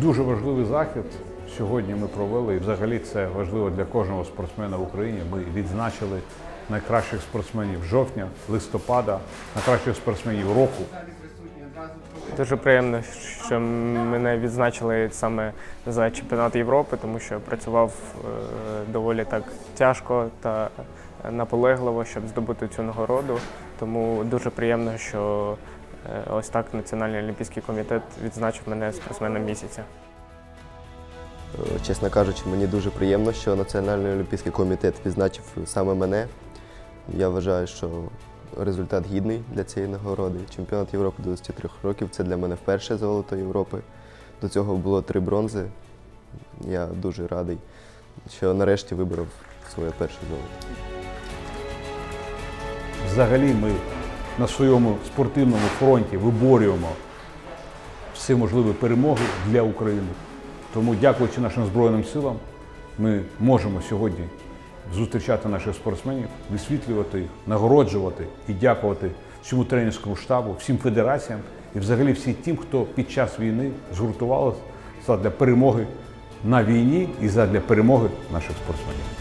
Дуже важливий захід сьогодні ми провели. І взагалі це важливо для кожного спортсмена в Україні. Ми відзначили найкращих спортсменів жовтня, листопада, найкращих спортсменів року. Дуже приємно, що мене відзначили саме за чемпіонат Європи, тому що я працював е, доволі так тяжко та наполегливо, щоб здобути цю нагороду. Тому дуже приємно, що ось так Національний олімпійський комітет відзначив мене спортсменом місяця. Е, Чесно кажучи, мені дуже приємно, що Національний олімпійський комітет відзначив саме мене. Я вважаю, що результат гідний для цієї нагороди. Чемпіонат Європи 23 років це для мене вперше золото Європи. До цього було три бронзи. Я дуже радий, що нарешті вибрав своє перше золото. Взагалі ми на своєму спортивному фронті виборюємо всі можливі перемоги для України. Тому, дякуючи нашим Збройним силам, ми можемо сьогодні зустрічати наших спортсменів, висвітлювати їх, нагороджувати і дякувати всьому тренерському штабу, всім федераціям і взагалі всім тим, хто під час війни згуртувалися для перемоги на війні і задля перемоги наших спортсменів.